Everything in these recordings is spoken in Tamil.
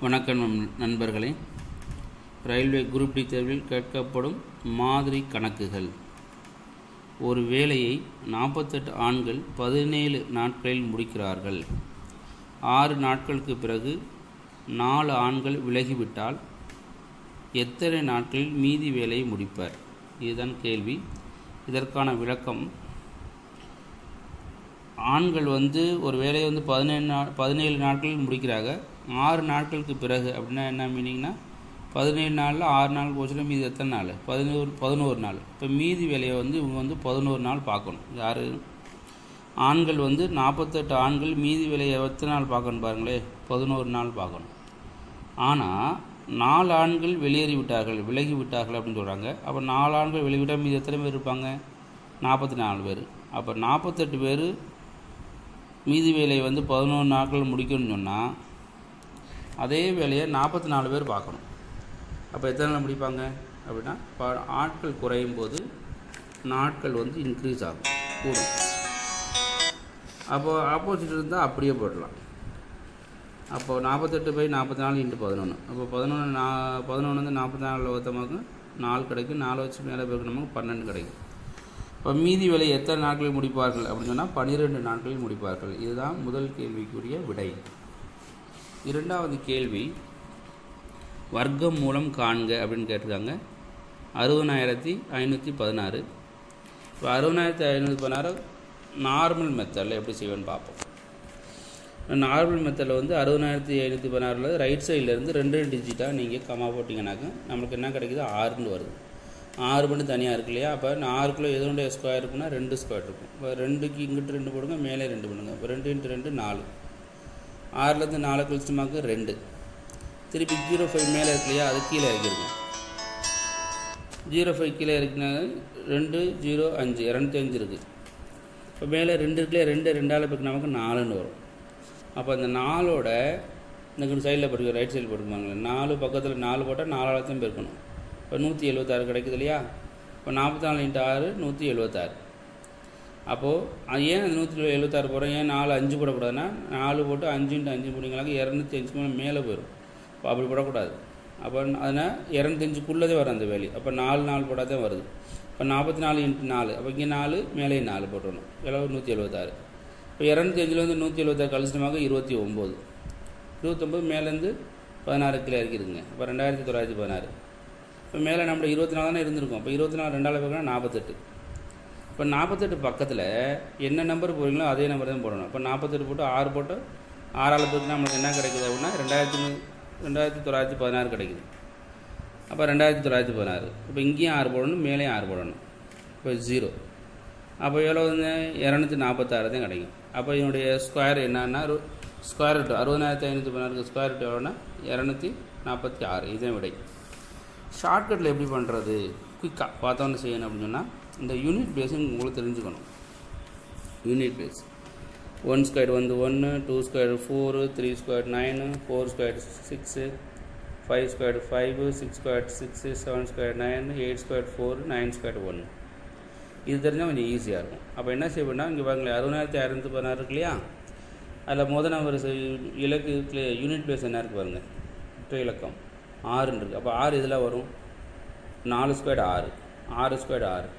வணக்கம் நண்பர்களே. ரயில்வே குரூப் டி தேர்வில் கேட்கப்படும் மாதிரி கணக்குகள். ஒரு வேலையை நாற்பத்தெட்டு ஆண்கள் பதினேழு நாட்களில் முடிக்கிறார்கள். ஆறு நாட்களுக்கு பிறகு நாலு ஆண்கள் விலகிவிட்டால் எத்தனை நாட்களில் மீதி வேலையை முடிப்பர்? இதுதான் கேள்வி. இதற்கான விளக்கம். ஆண்கள் வந்து ஒரு வேலையை வந்து பதினேழு நா பதினேழு நாட்களில் முடிக்கிறாங்க. ஆறு நாட்களுக்கு பிறகு அப்படின்னா என்ன மீனிங்னா பதினேழு நாளில் ஆறு நாள் போச்சுன்னா மீதி எத்தனை நாள்? பதினோரு பதினோரு நாள். இப்போ மீதி வேலையை வந்து இவங்க வந்து பதினோரு நாள் பார்க்கணும். யார்? ஆண்கள் வந்து நாற்பத்தெட்டு ஆண்கள் மீதி வேலையை எத்தனை நாள் பார்க்கணும் பாருங்களே? பதினோரு நாள் பார்க்கணும். ஆனால் நாலு ஆண்கள் வெளியேறி விட்டார்கள் விலகி விட்டார்கள் அப்படின்னு சொல்கிறாங்க அப்போ நாலு ஆண்கள் வெளிவிட்டால் மீதி எத்தனை பேர் இருப்பாங்க? நாற்பத்தி நாலு பேர். அப்போ நாற்பத்தெட்டு பேர் மீதி வேலையை வந்து பதினோரு நாட்கள் முடிக்கணும்னு சொன்னால் அதே வேலையை நாற்பத்தி நாலு பேர் பார்க்கணும். அப்போ எத்தனை நாள் முடிப்பாங்க? அப்படின்னா இப்போ ஆட்கள் குறையும் போது நாட்கள் வந்து இன்க்ரீஸ் ஆகும் கூடும். அப்போது ஆப்போசிட் இருந்தால் அப்படியே போடலாம் அப்போ நாற்பத்தெட்டு பை நாற்பத்தி நாலு இன்ட்டு பதினொன்று அப்போ பதினொன்று நா பதினொன்று வந்து நாற்பத்தி நாலில் ஒருத்தமாக்கு நாலு கிடைக்கும். நாலு வச்சு மேலே போய்க்கு நமக்கு பன்னெண்டு கிடைக்கும். இப்போ மீதி வேலை எத்தனை நாட்களில் முடிப்பார்கள்? அப்படின்னு சொன்னால் பன்னிரெண்டு நாட்களில் முடிப்பார்கள். இதுதான் முதல் கேள்விக்குரிய விடை. இரண்டாவது கேள்வி வர்க்கம் மூலம் காண்க அப்படின்னு கேட்டிருக்காங்க. அறுபதாயிரத்தி ஐநூற்றி பதினாறு. இப்போ அறுபதாயிரத்தி ஐநூற்றி பதினாறு நார்மல் மெத்தடில் எப்படி செய்வேன்னு பார்ப்போம். நார்மல் மெத்தடில் வந்து அறுபதாயிரத்தி ஐநூற்றி பதினாறில் ரைட் சைட்லேருந்து ரெண்டு ரெண்டு டிஜிட்டாக நீங்கள் கமா போட்டிங்கனாக்க நம்மளுக்கு என்ன கிடைக்குது? ஆறுன்னு வருது. ஆறு மட்டும் தனியாக இருக்கு இல்லையா? அப்போ ஆறுக்குள்ளே எதனுடைய ஸ்கொயர் இருக்குன்னா ரெண்டு ஸ்கொயர் இருக்கும். இப்போ ரெண்டுக்கு இங்கிட்டு ரெண்டு போடுங்க மேலே ரெண்டு பண்ணுங்க. இப்போ ரெண்டு இன்ட்டு ரெண்டு நாலு. ஆறுலேருந்து நாலு கழிச்சுமாக்கு ரெண்டு. திருப்பி ஜீரோ ஃபைவ் மேலே இருக்கு இல்லையா அது கீழே இறக்கிருக்கும் ஜீரோ ஃபைவ் கீழே இறக்கினா ரெண்டு ஜீரோ அஞ்சு இரநூத்தி அஞ்சு இருக்குது இப்போ மேலே ரெண்டு இருக்குல்லையா ரெண்டு ரெண்டால் போய்க்கு நமக்கு நாலுன்னு வரும். அப்போ அந்த நாலோட இந்த சைடில் போட்டுக்க ரைட் சைடில் போட்டுக்குவாங்களே நாலு பக்கத்தில் நாலு போட்டால் நாலாயிரத்தையும் பெருக்கணும். இப்போ நூற்றி எழுபத்தாறு கிடைக்குது இல்லையா? இப்போ நாற்பத்தி நாலு இன்ட்டு ஆறு நூற்றி எழுபத்தாறு அப்போது ஏன் அந்த நூற்றி எழுபத்தாறு போகிறோம் ஏன் நாலு அஞ்சு போடக்கூடாதுன்னா நாலு போட்டு அஞ்சு இன்ட்டு அஞ்சு போட்டிங்களாக்க இரநூத்தி அஞ்சு மேலே மேலே போயிடும் இப்போ அப்படி போடக்கூடாது. அப்போ அதனால் இரநூத்தஞ்சுக்குள்ளதே வரும் அந்த வேலி. அப்போ நாலு நாலு போட்டால் தான் வருது. இப்போ நாற்பத்தி நாலு இன்ட்டு நாலு. அப்போ இங்கே நாலு மேலே நாலு போட்டுடணும் எவ்வளோ நூற்றி எழுபத்தாறு. இப்போ இரநூத்தி அஞ்சுலேருந்து நூற்றி எழுபத்தாறு கழிச்சிட்டமாக இருபத்தி ஒம்பது. இருபத்தொம்பது மேலேருந்து பதினாறு கிலோ இருக்குதுங்க இப்போ ரெண்டாயிரத்தி தொள்ளாயிரத்தி பதினாறு. இப்போ மேலே நம்மளோட இருபத்தி நாலு தானே இருந்திருக்கும். இப்போ இருபத்தி நாலு ரெண்டாவது பார்க்கணும் நாற்பத்தெட்டு. இப்போ நாற்பத்தெட்டு பக்கத்தில் என்ன நம்பர் போடுறீங்களோ அதே நம்பர் தான் போடணும். இப்போ நாற்பத்தெட்டு போட்டு ஆறு போட்டு ஆறால் போட்டு நம்மளுக்கு என்ன கிடைக்குது அப்படின்னா ரெண்டாயிரத்தி ரெண்டாயிரத்தி தொள்ளாயிரத்தி பதினாறு கிடைக்குது. அப்போ ரெண்டாயிரத்தி தொள்ளாயிரத்தி பதினாறு. இப்போ இங்கேயும் ஆறு போடணும் மேலேயும் ஆறு போடணும். இப்போ ஜீரோ அப்போ எவ்வளோ வந்து இரநூத்தி நாற்பத்தாறு தான் கிடைக்கும். அப்போ என்னுடைய ஸ்கொயர் என்னன்னா ஸ்கொயர் ரூட் அறுபதாயிரத்தி ஐநூற்றி பதினாறுக்கு ஸ்கொயர் ரூட் எவ்வளோன்னா இரநூத்தி நாற்பத்தி ஆறு. இதுதான் விடை. ஷார்ட்கட்டில் எப்படி பண்ணுறது குயிக்காக பார்த்தோன்னு செய்யணும் அப்படின்னு சொன்னால் இந்த யூனிட் பேஸ் உங்களுக்கு தெரிஞ்சுக்கணும். யூனிட் பேஸ் ஒன் ஸ்கொயர் வந்து ஒன்று two square four three square nine four square six five square five six square six seven square nine eight square four nine square ஒன்று இது தெரிஞ்சால் கொஞ்சம் ஈஸியாக இருக்கும். அப்போ என்ன செய்வோம்னா இங்கே பாருங்களேன் அறுபதாயிரத்தி அறுநூத்தி பதினாறு இருக்கு இல்லையா? அதில் முதல் நம்பர் இலக்கு யூனிட் பேஸ் என்ன இருக்குது பாருங்கள் ஒற்றை இலக்கம். ஆறுன்னு இருக்குது அப்போ ஆறு இதில் வரும்? நாலு ஸ்கொயர் ஆறு. ஆறு ஸ்கொயர் ஆறு.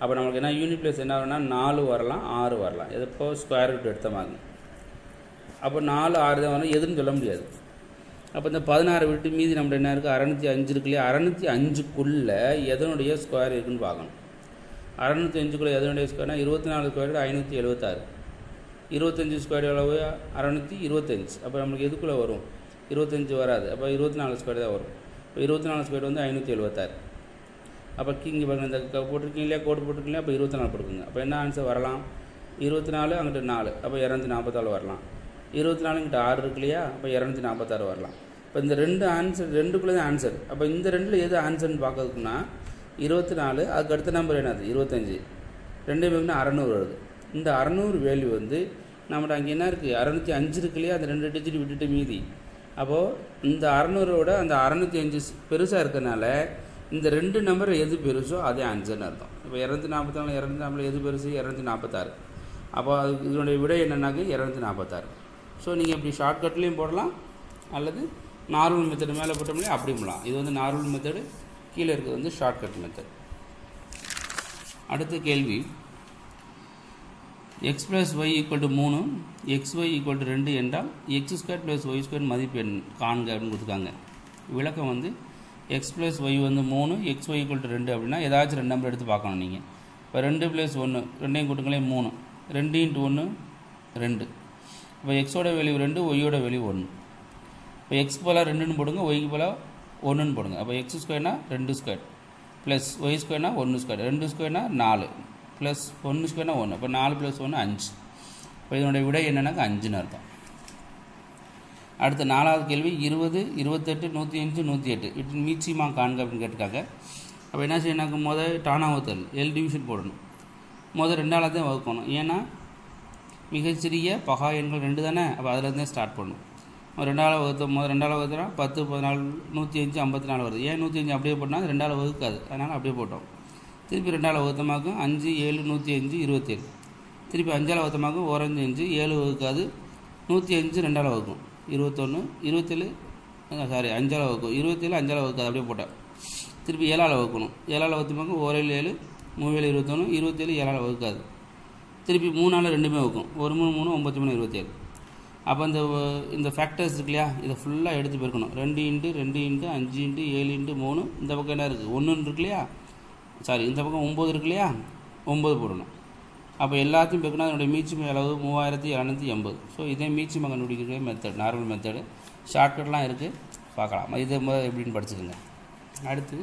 அப்போ நம்மளுக்கு என்ன யூனிட் பிளேஸ் என்ன வரும்னா நாலு வரலாம் ஆறு வரலாம். எதுப்போ ஸ்கொயர் ரூட் எடுத்த மாதிரி. அப்போ நாலு ஆறு தான் வரணும். எதுன்னு சொல்ல முடியாது. அப்போ இந்த பதினாறு விட்டு மீதி நம்மள என்ன இருக்குது அறநூற்றி அஞ்சு இருக்கு இல்லையா? அறநூற்றி அஞ்சுக்குள்ளே எதனுடைய ஸ்கொயர் இருக்குன்னு பார்க்கணும். அறநூற்றி அஞ்சுக்குள்ளே எதனுடைய ஸ்கொயர்னா இருபத்தி நாலு ஸ்கொயர் ஐநூற்றி எழுபத்தாறு இருபத்தஞ்சி ஸ்கொயர் எவ்வளவு? அறநூற்றி இருபத்தஞ்சி. அப்போ நம்மளுக்கு எதுக்குள்ளே வரும்? இருபத்தஞ்சி வராது. அப்போ இருபத்தி நாலு ஸ்கொயர் தான் வரும். இப்போ இருபத்தி நாலு ஸ்கொயர் வந்து ஐநூற்றி எழுபத்தாறு அப்போ இங்கே பாருங்க இந்த போட்டிருக்கீங்க இல்லையா? கோடு போட்டிருக்கீங்க அப்போ இருபத்தி நாலு போட்டுக்குங்க. அப்போ என்ன ஆன்சர் வரலாம்? இருபத்தி நாலு அங்கிட்டு நாலு. அப்போ இரநூத்தி நாற்பத்தாறு வரலாம். இருபத்தி நாலு இங்கிட்ட ஆறு இருக்கு இல்லையா? அப்போ இரநூத்தி நாற்பத்தாறு வரலாம். இப்போ இந்த ரெண்டு ஆன்சர் ரெண்டுக்குள்ளே தான் ஆன்சர் அப்போ இந்த ரெண்டில் எது ஆன்சர்னு பார்க்கறதுக்குன்னா இருபத்தி நாலு அதுக்கு அடுத்த நம்பர் என்னது? இருபத்தஞ்சி. ரெண்டு பேருக்குனா அறநூறு வருது. இந்த அறநூறு வேல்யூ வந்து நம்மகிட்ட அங்கே என்ன இருக்குது அறநூற்றி அஞ்சு இருக்கு இல்லையா? அந்த ரெண்டு டிஜிட் விட்டுட்டு மீதி. அப்போது இந்த அறநூறோட அந்த அறநூற்றி அஞ்சு பெருசாக இருக்கிறனால இந்த ரெண்டு நம்பர் எது பெருசோ அதே ஆன்சர்னு அர்த்தம். இப்போ இரநூத்தி நாற்பத்தி நாலு இரநூத்தி நாற்பது எது பெருசு? இரநூத்தி நாற்பத்தாறு. அப்போ அது இதனுடைய விடை என்னன்னாக்க இரநூத்தி நாற்பத்தாறு. ஸோ நீங்கள் இப்படி ஷார்ட்கட்லேயும் போடலாம் அல்லது நார்மல் மெத்தடு மேலே போட்டோம்னா அப்படி போடலாம். இது வந்து நார்மல் மெத்தடு கீழே இருக்கிறது வந்து ஷார்ட்கட் மெத்தட் அடுத்த கேள்வி. X plus y equal to மூணு எக்ஸ் ஒய் ஈக்குவல் டு ரெண்டு என்றால் x square plus y square மதிப்பு எண் காண்க அப்படின்னு கொடுத்துருக்காங்க. விளக்கம் வந்து எக்ஸ் ப்ளஸ் ஒய் வந்து மூணு எக்ஸ் ஒய் ஈக்குவல் டு ரெண்டு அப்படின்னா ஏதாச்சும் ரெண்டு நம்பர் எடுத்து பார்க்கணும் நீங்கள் இப்போ ரெண்டு ப்ளஸ் ஒன்று ரெண்டையும் கூட்டுங்களே மூணு. ரெண்டு இன்ட்டு ஒன்று ரெண்டு. இப்போ எக்ஸோட வேல்யூ ரெண்டு ஒய்யோட வேல்யூ ஒன்று இப்போ எக்ஸ் போலாக ரெண்டுன்னு போடுங்க ஒய்க்கு போலாக ஒன்றுன்னு போடுங்க. அப்போ எக்ஸ் ஸ்கொயர்னா ரெண்டு ஸ்கொயர் ப்ளஸ் ஒய் ஸ்கொயர்னா ஒன்று ஸ்கொயர் ரெண்டு ஸ்கொயர்னா நாலு. ப்ளஸ் ஒன்று ஸ்கொயர்னா ஒன்று அப்போ நாலு ப்ளஸ் ஒன்று அஞ்சு. இப்போ இதனுடைய விடை என்னென்னாக்கா அஞ்சுன்னு அர்த்தம். அடுத்த நாலாவது கேள்வி இருபது இருபத்தெட்டு நூற்றி அஞ்சு நூற்றி எட்டு இவற்றின் மீச்சிமா காண்க அப்படின்னு கேட்டிருக்காங்க. அப்போ என்ன செய்யணும் மொதல் டானாவத்தல் எல் டிவிஷன் போடணும். மொதல் ரெண்டாவது தான் வகுக்கணும். ஏன்னா மிகச்சிறிய பகா எண்கள் ரெண்டு தானே? அப்போ அதுலேருந்தே தான் ஸ்டார்ட் பண்ணணும் ரெண்டாவது வகுத்து முதல் ரெண்டாவது வகுத்துனா பத்து பதினாலு நூற்றி அஞ்சு ஐம்பத்தி நாலு வருது. ஏன் நூற்றி அஞ்சு அப்படியே போட்டால் ரெண்டாவது வகுக்காது. அதனால் அப்படியே போட்டோம். திருப்பி ரெண்டாவது வகுத்தமாக்கும் அஞ்சு ஏழு நூற்றி அஞ்சு இருபத்தேழு. திருப்பி அஞ்சாவது வகுத்தமாக்கும் ஓரஞ்சு அஞ்சு ஏழு வகுக்காது. நூற்றி அஞ்சு ரெண்டாவது வகுக்கும். இருபத்தொன்று இருபத்தேழு சாரி அஞ்சாவது வகுக்கும் இருபத்தேழு அஞ்சாவது வகுக்காது அப்படியே போட்டேன். திருப்பி ஏழாவது வகுக்கணும் ஏழாவது பார்க்க ஓரேழு ஏழு மூவேழு இருபத்தொன்று இருபத்தேழு ஏழாவது வகுக்காது திருப்பி மூணால் ரெண்டுமே வகுக்கும். ஒரு மூணு மூணு ஒம்பத்தி மூணு இருபத்தேழு. அப்போ இந்த இந்த ஃபேக்டர்ஸ் இருக்கு இல்லையா? இதை ஃபுல்லாக எடுத்து போயிருக்கணும் ரெண்டு இன்ட்டு ரெண்டு இன்ட்டு அஞ்சு இன்ட்டு ஏழு இன்ட்டு மூணு இந்த பக்கம் என்ன இருக்குது ஒன்றுன்னு இருக்கு இல்லையா? சாரி இந்த பக்கம் ஒம்பது இருக்கு இல்லையா? ஒம்பது போடணும். அப்போ எல்லாத்தையும் பெருக்கினா அதனுடைய மீச்சிமை அளவு மூவாயிரத்தி இரநூத்தி எண்பது. ஸோ இதே மீச்சிமை கண்டுபிடிக்கிற மெத்தட் நார்மல் மெத்தடு ஷார்ட்கட்லாம் இருக்குது பார்க்கலாம். இதே முதல் எப்படின்னு படிச்சுக்கோங்க. அடுத்து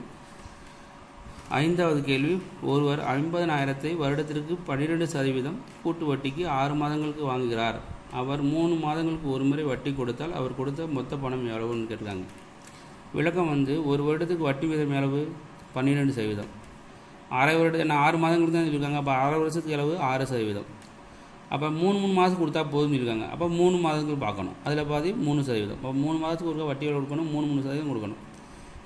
ஐந்தாவது கேள்வி. ஒருவர் ஐம்பதனாயிரத்தை வருடத்திற்கு பன்னிரெண்டு சதவீதம் கூட்டு வட்டிக்கு ஆறு மாதங்களுக்கு வாங்குகிறார். அவர் மூணு மாதங்களுக்கு ஒரு முறை வட்டி கொடுத்தால் அவர் கொடுத்த மொத்த பணம் எவ்வளவுன்னு கேட்டிருக்காங்க. விளக்கம் வந்து ஒரு வருடத்துக்கு வட்டி வீதம் எவ்வளவு? பன்னிரெண்டு சதவீதம். அரை வருடம் என்ன ஆறு மாதங்களுக்கு தான் சொல்லியிருக்காங்க. அப்போ அரை வருஷத்துக்கு அளவு ஆறு சதவீதம். அப்போ மூணு மூணு மாதம் கொடுத்தா போதும்னு இருக்காங்க அப்போ மூணு மாதத்துக்கு பார்க்கணும். அதில் பாதி மூணு சதவீதம். அப்போ மூணு மாதத்துக்கு ஒரு வட்டி கொடுக்கணும் மூணு மூணு சதவீதம் கொடுக்கணும்.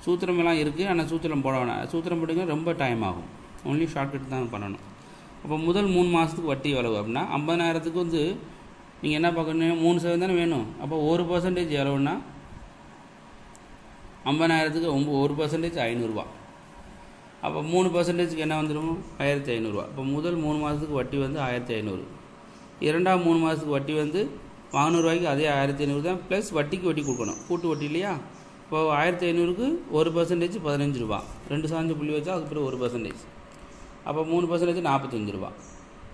சூத்திரம் எல்லாம் இருக்குது ஆனால் சூத்திரம் போட வேணாம். சூத்திரம் போட்டிங்க ரொம்ப டைம் ஆகும். ஒன்லி ஷார்ட்கட் தான் பண்ணணும். அப்போ முதல் மூணு மாதத்துக்கு வட்டி எவ்வளவு? அப்படின்னா ஐம்பதாயிரத்துக்கு வந்து நீங்கள் என்ன பார்க்கணும்? மூணு சதவீதம் தானே வேணும். அப்போ ஒரு பர்சன்டேஜ் எவ்வளோன்னா ஐம்பதாயிரத்துக்கு ஒம்பது ஒரு பர்சன்டேஜ் ஐநூறுரூவா அப்போ மூணு பர்சன்டேஜுக்கு என்ன வந்துடும் ஆயிரத்தி ஐநூறுரூவா இப்போ முதல் மூணு மாதத்துக்கு வட்டி வந்து ஆயிரத்தி ஐநூறு. இரண்டாம் மூணு மாதத்துக்கு வட்டி வந்து வாங்கினூறுவாய்க்கு அதே ஆயிரத்தி ஐநூறு தான். ப்ளஸ் வட்டிக்கு வட்டி கொடுக்கணும். கூட்டு வட்டி இல்லையா? இப்போ ஆயிரத்தி ஐநூறுக்கு ஒரு பர்சன்டேஜ் பதினஞ்சு ரூபா. ரெண்டு சாஞ்சு புள்ளி வச்சா அதுக்கு பிறகு ஒரு பர்சன்டேஜ் அப்போ மூணு பர்சன்டேஜ் நாற்பத்தஞ்சு ரூபா.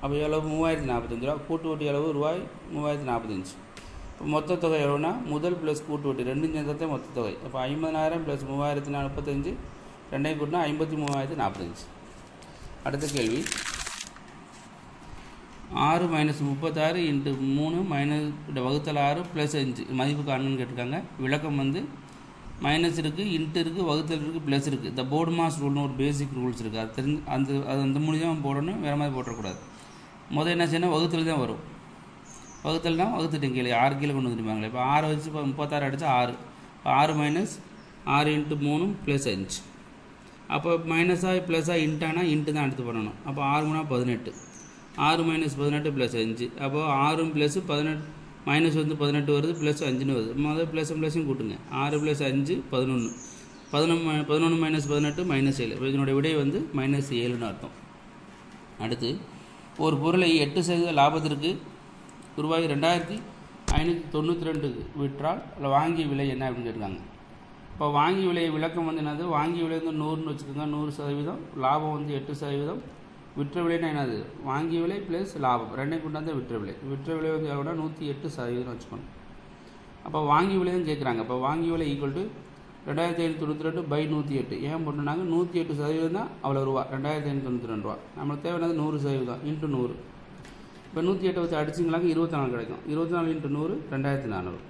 அப்போ எவ்வளவு? மூவாயிரத்தி நாற்பத்தஞ்சு ரூபா. கூட்டு வட்டி அளவு ரூபாய் மூவாயிரத்தி நாற்பத்தஞ்சு இப்போ மொத்த தொகை எவ்வளோனா முதல் ப்ளஸ் கூட்டு வட்டி. ரெண்டும் சேர்ந்ததே மொத்த தொகை. அப்போ ஐம்பதாயிரம் ப்ளஸ் மூவாயிரத்தி நாற்பத்தஞ்சு. ரெண்டையும் கூட்டினா ஐம்பத்தி மூவாயிரத்தி நாற்பத்தஞ்சு. அடுத்த கேள்வி. ஆறு மைனஸ் முப்பத்தாறு இன்ட்டு மூணு மைனஸ் வகுத்தல் ஆறு ப்ளஸ் அஞ்சு. மதிப்பு காணுன்னு கேட்டிருக்காங்க. விளக்கம் வந்து மைனஸ் இருக்குது இன்ட்டு இருக்குது வகுத்தல் இருக்குது ப்ளஸ் இருக்குது இந்த போர்டு மாஸ் ரூல்னு ஒரு பேசிக் ரூல்ஸ் இருக்குது அது தெரிஞ்சு அந்த அது அந்த மூலியமாக போடணும் வேறு மாதிரி போட்டக்கூடாது முதல் என்ன செய்யணும்? வகுத்தல் தான் வரும். வகுத்தல்னா வகுத்துட்டேன் கீழே ஆறு கீழே கொண்டு வந்துருப்பாங்களே இப்போ ஆறு வச்சு இப்போ முப்பத்தாறு அடித்தா ஆறு. இப்போ ஆறு மைனஸ் ஆறு இன்ட்டு மூணு ப்ளஸ் அஞ்சு. அப்போ மைனஸாக ப்ளஸ்ஸாக இன்ட்டானா இன்ட்டு தான் எடுத்து பண்ணணும். அப்போ ஆறு மூணா பதினெட்டு. ஆறு மைனஸ் பதினெட்டு ப்ளஸ் அஞ்சு. அப்போது ஆறும் ப்ளஸ்ஸு பதினெட்டு மைனஸ் வந்து பதினெட்டு வருது ப்ளஸ் அஞ்சுன்னு வருது. முதல்ல ப்ளஸும் ப்ளஸும் கூட்டுங்க. ஆறு ப்ளஸ் அஞ்சு பதினொன்று பதினொன்று பதினொன்று மைனஸ் பதினெட்டு மைனஸ் ஏழு. இப்போ இதனுடைய விடை வந்து மைனஸ் ஏழுன்னு அர்த்தம். அடுத்து ஒரு பொருளை எட்டு சதவீத லாபத்திற்கு ரூபாய் ரெண்டாயிரத்தி ஐநூற்றி தொண்ணூற்றி ரெண்டு விற்றால் அதில் வாங்கிய விலை என்ன அப்படின்னு கேட்டிருக்காங்க. இப்போ வாங்கி விலை விளக்கம் வந்து என்னது? வாங்கி விலை வந்து நூறுன்னு வச்சுக்கோங்க. நூறு சதவீதம். லாபம் வந்து எட்டு சதவீதம். விற்ற விலைன்னா என்னது? வாங்கி விலை ப்ளஸ் லாபம். ரெண்டையும் கொண்டாந்து விற்ற விலை. விற்ற விலை வந்து எவ்வளோனா நூற்றி எட்டு சதவீதம் வச்சுக்கணும் அப்போ வாங்கி விலை தான் கேட்குறாங்க அப்போ வாங்கி விலை ஈக்குவல் டு ரெண்டாயிரத்தி ஐநூற்றி தொண்ணூற்றி ரெண்டு பை நூற்றி எட்டு. ஏன் பண்ணுனாங்க நூற்றி எட்டு சதவீதம் தான் அவ்வளோ ரூபா. ரெண்டாயிரத்தி ஐநூற்றி தொண்ணூற்றி ரெண்டு ரூபா. நம்மளுக்கு தேவையானது நூறு சதவீதம். இன்ட்டு நூறு. இப்போ நூற்றி எட்டை வச்சு அடிச்சிங்களாங்க இருபத்தி நாலு கிடைக்கும். இருபத்தி நாலு இன்ட்டு நூறு ரெண்டாயிரத்தி நானூறு.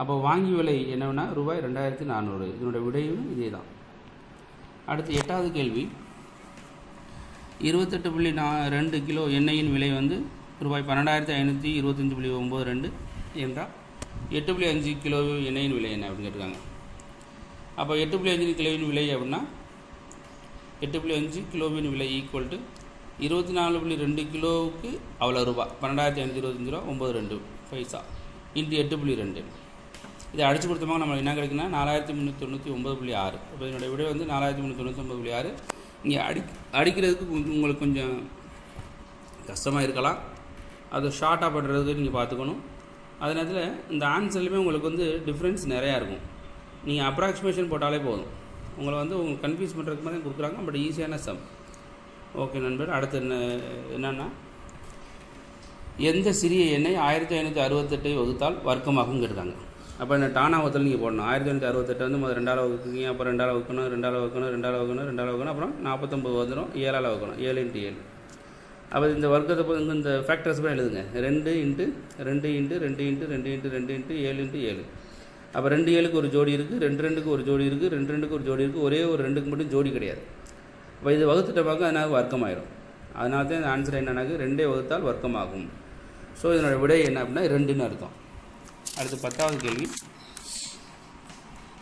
அப்போ வாங்கி விலை என்னவென்னா ரூபாய் ரெண்டாயிரத்தி நானூறு. இதனுடைய விடையும் இதே தான் அடுத்து எட்டாவது கேள்வி. இருபத்தெட்டு புள்ளி நா ரெண்டு கிலோ எண்ணெயின் விலை வந்து ரூபாய் பன்னெண்டாயிரத்தி ஐநூற்றி இருபத்தஞ்சி புள்ளி ஒம்பது ரெண்டு என்றால் எட்டு புள்ளி அஞ்சு கிலோ எண்ணெயின் விலை என்ன அப்படின்னு கேட்டிருக்காங்க. அப்போ எட்டு புள்ளி அஞ்சு கிலோவின் விலை அப்படின்னா எட்டு புள்ளி அஞ்சு கிலோவின் விலை ஈக்குவல் டு இருபத்தி நாலு புள்ளி ரெண்டு கிலோவுக்கு அவ்வளோ ரூபா பன்னெண்டாயிரத்தி ஐநூற்றி இருபத்தஞ்சி ரூபா ஒம்பது ரெண்டு பைசா. இன்ட்டு எட்டு புள்ளி ரெண்டு. இதை அடிச்சு கொடுத்தோமா நம்மளுக்கு என்ன கிடைக்குன்னா நாலாயிரத்தி முந்நூற்றி தொண்ணூற்றி ஒம்பது புள்ளி ஆறு. இப்போ என்னுடைய விடை வந்து நாலாயிரத்தி முந்நூற்றி தொண்ணூற்றி ஒம்பது புள்ளி ஆறு. இங்கே அடி அடிக்கிறதுக்கு உங்களுக்கு கொஞ்சம் கஷ்டமாக இருக்கலாம். அது ஷார்ட்டாக பண்ணுறதுக்கு நீங்கள் பார்த்துக்கணும். அதே நேரத்தில் இந்த ஆன்சர்லையுமே உங்களுக்கு வந்து டிஃப்ரென்ஸ் நிறையா இருக்கும். நீங்கள் அப்ராக்சிமேஷன் போட்டாலே போதும். உங்களை வந்து உங்களுக்கு கன்ஃபியூஸ் பண்ணுறதுக்கு மாதிரி கொடுக்குறாங்க பட் ஈஸியான சம் ஓகே நண்பர் அடுத்து என்ன என்னென்னா எந்த சிறிய எண்ணை ஆயிரத்தி ஐநூற்றி அறுபத்தெட்டை வகுத்தால் வர்க்கமாகும் கேட்டிருக்காங்க அப்போ இந்த டானா ஒத்தல் நீங்கள் போடணும். ஆயிரத்தி தொள்ளாயிரத்தி அறுபத்தெட்டு வந்து முதல் ரெண்டாவது வகுக்குங்க அப்புறம் ரெண்டாவது வகுக்கணும் ரெண்டாவது வகுக்கணும் ரெண்டாவது வகுக்கணும் ரெண்டாவது வகுக்கணும் அப்புறம் நாற்பத்தொம்பது வந்துடும் ஏழாவது வகுக்கணும். ஏழு இன்ட்டு ஏழு. அப்போ இந்த வர்க்கத்தை போய் இந்த ஃபேக்டர்ஸ் போய் எழுதுங்க. ரெண்டு இன்ட்டு ரெண்டு இன்ட்டு ரெண்டு இன்ட்டு ரெண்டு இன்ட்டு ரெண்டு இன்ட்டு ஏழு இன்ட்டு ஏழு. அப்போ ரெண்டு ஏழுக்கு ஒரு ஜோடி இருக்குது ரெண்டு ரெண்டுக்கு ஒரு ஜோடி இருக்குது ரெண்டு ரெண்டுக்கு ஒரு ஜோடி இருக்குது ஒரே ஒரு ரெண்டுக்கு மட்டும் ஜோடி கிடையாது. அப்போ இது வகுத்துட்ட பார்க்க அதனால் வர்க்கமாயிரும். அதனால தான் இந்த ஆன்சர் என்னன்னாக்கு ரெண்டே வகுத்தால் வர்க்கமாகும். ஸோ இதனோட விடை என்ன அப்படின்னா ரெண்டுன்னு அர்த்தம். அடுத்து பத்தாவது கேள்வி.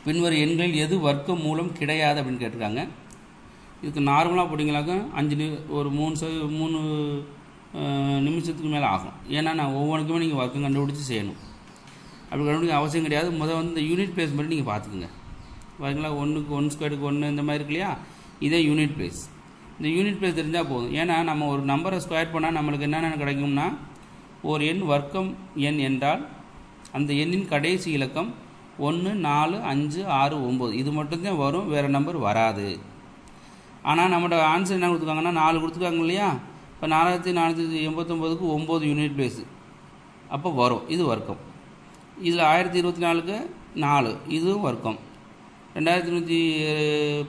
பின்வரும் எண்களில் எது வர்க்க மூலம் கிடையாது அப்படின்னு கேட்டிருக்காங்க. இதுக்கு நார்மலாக போட்டிங்களாக்க அஞ்சு நி ஒரு மூணு ச மூணு நிமிஷத்துக்கு மேலே ஆகும். ஏன்னா நான் ஒவ்வொன்றுக்குமே நீங்கள் வர்க்கம் கண்டுபிடிச்சி செய்யணும். அப்படி கண்டுபிடிக்க அவசியம் கிடையாது. முதல் வந்து இந்த யூனிட் பிளேஸ் மட்டும் நீங்கள் பார்த்துக்குங்க. பார்த்தீங்களா ஒன்றுக்கு ஒன் ஸ்கொயருக்கு ஒன்று இந்த மாதிரி இருக்கு இல்லையா? இதே யூனிட் பிளேஸ் இந்த யூனிட் பிளேஸ் தெரிஞ்சால் போதும். ஏன்னா நம்ம ஒரு நம்பரை ஸ்கொயர் பண்ணால் நம்மளுக்கு என்னென்ன கிடைக்கும்னா ஒரு எண் வர்க்கம் எண் என்றால் அந்த எண்ணின் கடைசி இலக்கம் ஒன்று நாலு அஞ்சு ஆறு ஒம்பது இது மட்டும்தான் வரும் வேறு நம்பர் வராது. ஆனால் நம்மளோட ஆன்சர் என்ன கொடுத்துருக்காங்கன்னா நாலு கொடுத்துருக்காங்க இல்லையா? இப்போ நாலாயிரத்தி நானூற்றி எண்பத்தொம்போதுக்கு ஒம்பது யூனிட் பிளேஸு அப்போ வரும். இது வர்க்கம். இதில் ஆயிரத்தி இருபத்தி நாலுக்கு நாலு. இதுவும் வர்க்கம். ரெண்டாயிரத்தி நூற்றி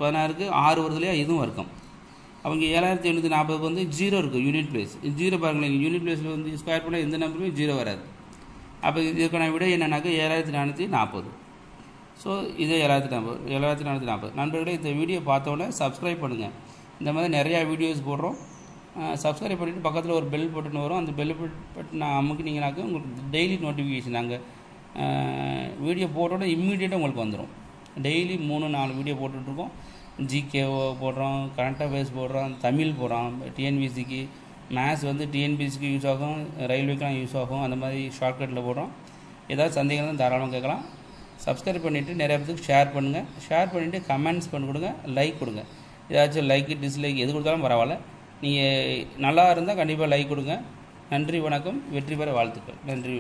பதினாறுக்கு ஆறு வருது இல்லையா? இதுவும் வர்க்கம். அவங்க ஏழாயிரத்தி எழுநூற்றி நாற்பதுக்கு வந்து ஜீரோ இருக்குது யூனிட் பிளேஸ் ஜீரோ பாருங்களேன். யூனிட் பிளேஸில் வந்து ஸ்கொயர் பண்ணால் எந்த நம்பருமே ஜீரோ வராது. அப்போ இதுக்கான விட என்னென்னாக்கா ஏழாயிரத்தி நானூற்றி நாற்பது ஸோ இது ஏழாயிரத்தி நாற்பது ஏழாயிரத்தி நானூற்றி நாற்பது நண்பர்களே இந்த வீடியோ பார்த்தோன்னே சப்ஸ்கிரைப் பண்ணுங்கள் இந்த மாதிரி நிறையா வீடியோஸ் போடுறோம். சப்ஸ்கிரைப் பண்ணிவிட்டு பக்கத்தில் ஒரு பெல் பட்டன் வரும். அந்த பெல் பட்டன் அமுக்கினீங்கனாக்கா உங்களுக்கு டெய்லி நோட்டிஃபிகேஷன் நாங்கள் வீடியோ போட்டோன்னே இம்மீடியட்டாக உங்களுக்கு வந்துடும் டெய்லி மூணு நாலு வீடியோ போட்டுட்ருக்கோம் ஜிகேஓ போடுறோம் கரண்ட் அஃபேர்ஸ் போடுறோம் தமிழ் போடுறோம் டிஎன்பிசிக்கு மேத்ஸ் வந்து டிஎன்பிசிக்கு யூஸ் ஆகும் ரயில்வேக்கெலாம் யூஸ் ஆகும் அந்த மாதிரி ஷார்ட்கட்டில் போடுறோம். ஏதாவது சந்தேகம் இருந்தால் தாராளமாக கேட்கலாம். சப்ஸ்கிரைப் பண்ணிவிட்டு நிறைய பேருக்கு ஷேர் பண்ணுங்கள் ஷேர் பண்ணிவிட்டு கமெண்ட்ஸ் பண்ணி கொடுங்க லைக் கொடுங்க. ஏதாச்சும் லைக்கு டிஸ்லைக் எது கொடுத்தாலும் பரவாயில்ல. நீங்கள் நல்லா இருந்தால் கண்டிப்பாக லைக் கொடுங்க. நன்றி வணக்கம். வெற்றி பெற வாழ்த்துக்கள். நன்றி.